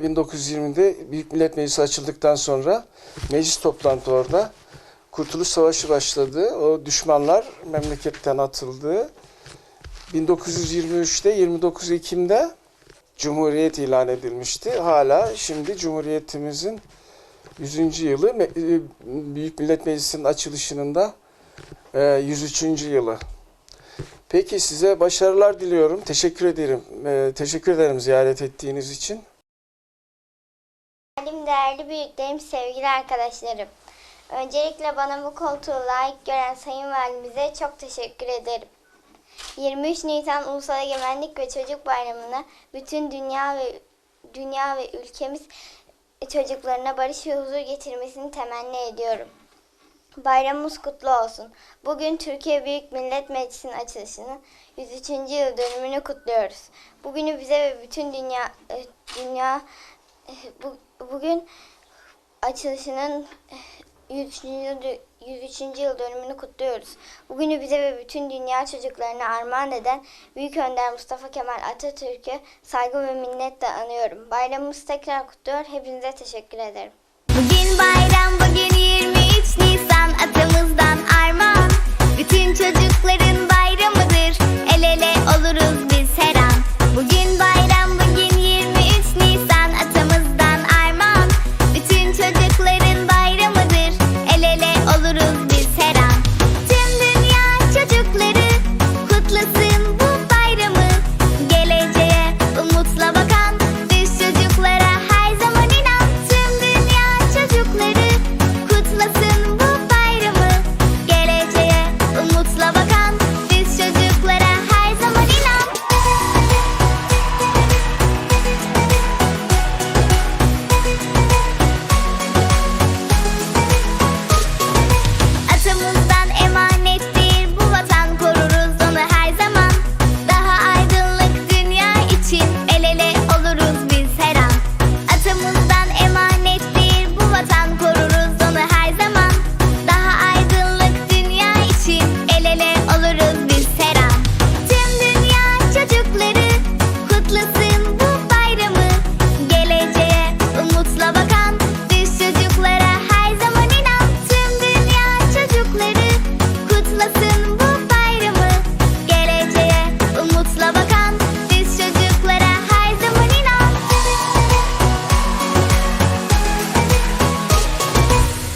1920'de Büyük Millet Meclisi açıldıktan sonra meclis toplantı orada. Kurtuluş Savaşı başladı. O düşmanlar memleketten atıldı. 1923'te 29 Ekim'de Cumhuriyet ilan edilmişti. Hala şimdi Cumhuriyetimizin 100. yılı e, Büyük Millet Meclisi'nin açılışının da e, 103. yılı. Peki size başarılar diliyorum. Teşekkür ederim. E, Teşekkür ederim ziyaret ettiğiniz için. Değerli, büyüklerim, sevgili arkadaşlarım. Öncelikle bana bu koltuğu layık gören Sayın Valimize çok teşekkür ederim. 23 Nisan Ulusal Egemenlik ve Çocuk Bayramı'na bütün dünya ve dünya ve ülkemiz çocuklarına barış ve huzur getirmesini temenni ediyorum. Bayramımız kutlu olsun. Bugün Türkiye Büyük Millet Meclisi'nin açılışının 103. yıl dönümünü kutluyoruz. Bugünü bize ve bütün dünya e, dünya bu, bugün açılışının eh, 103. yıl, 103. yıl dönümünü kutluyoruz. Bugünü bize ve bütün dünya çocuklarına armağan eden Büyük Önder Mustafa Kemal Atatürk'ü saygı ve minnetle anıyorum. Bayramımızı tekrar kutluyor. Hepinize teşekkür ederim. Bugün bayram, bugün 23 Nisan atamızdan armağan. Bütün çocukların